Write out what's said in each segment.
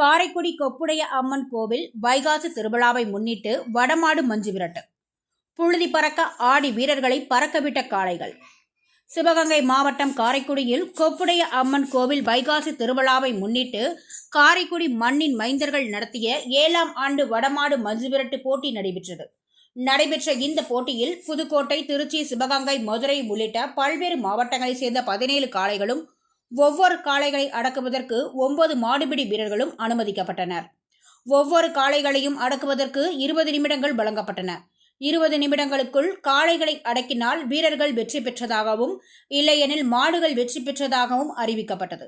காரைக்குடி கொப்புடைய அம்மன் கோவில் வைகாசி திருவிழாவை முன்னிட்டு வடமாடு மஞ்சு விரட்டு. புழுதி பறக்க ஆடி வீரர்களை பறக்கவிட்ட காளைகள். சிவகங்கை மாவட்டம் காரைக்குடியில் கொப்புடைய அம்மன் கோவில் வைகாசி திருவிழாவை முன்னிட்டு காரைக்குடி மண்ணின் மைந்தர்கள் நடத்திய ஏழாம் ஆண்டு வடமாடு மஞ்சு விரட்டு போட்டி நடைபெற்றது. நடைபெற்ற இந்த போட்டியில் புதுக்கோட்டை திருச்சி சிவகங்கை மதுரை உள்ளிட்ட பல்வேறு மாவட்டங்களைச் சேர்ந்த பதினேழு காளைகளும் ஒவ்வொரு காளைகளை அடக்குவதற்கு ஒன்பது மாடுபிடி வீரர்களும் அனுமதிக்கப்பட்டனர். ஒவ்வொரு காளைகளையும் அடக்குவதற்கு இருபது நிமிடங்கள் வழங்கப்பட்டன. இருபது நிமிடங்களுக்குள் காளைகளை அடக்கினால் வீரர்கள் வெற்றி பெற்றதாகவும் இல்லையெனில் மாடுகள் வெற்றி பெற்றதாகவும் அறிவிக்கப்பட்டது.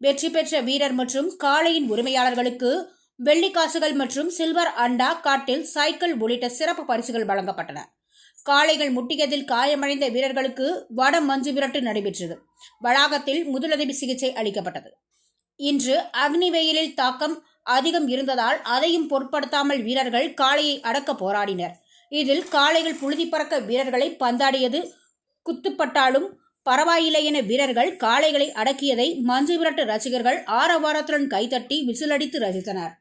வெற்றி பெற்ற வீரர் மற்றும் காளையின் உரிமையாளர்களுக்கு வெள்ளிக்காசுகள் மற்றும் சில்வர் அண்டா காட்டில் சைக்கிள் உள்ளிட்ட சிறப்பு பரிசுகள் வழங்கப்பட்டன. காளைகள் முட்டியதில் காயமடைந்த வீரர்களுக்கு வட மஞ்சு விரட்டு நடைபெற்றது. வளாகத்தில் முதலுதவி சிகிச்சை அளிக்கப்பட்டது. இன்று அக்னி வெயிலில் தாக்கம் அதிகம் இருந்ததால் அதையும் பொருட்படுத்தாமல் வீரர்கள் காளையை அடக்க போராடினர். இதில் காளைகள் புழுதி பறக்க வீரர்களை பந்தாடியது குத்துப்பட்டாலும் பரவாயில்லை என வீரர்கள் காளைகளை அடக்கியதை மஞ்சு விரட்டு ரசிகர்கள் ஆரவாரத்துடன் கைதட்டி விசிலடித்து ரசித்தனர்.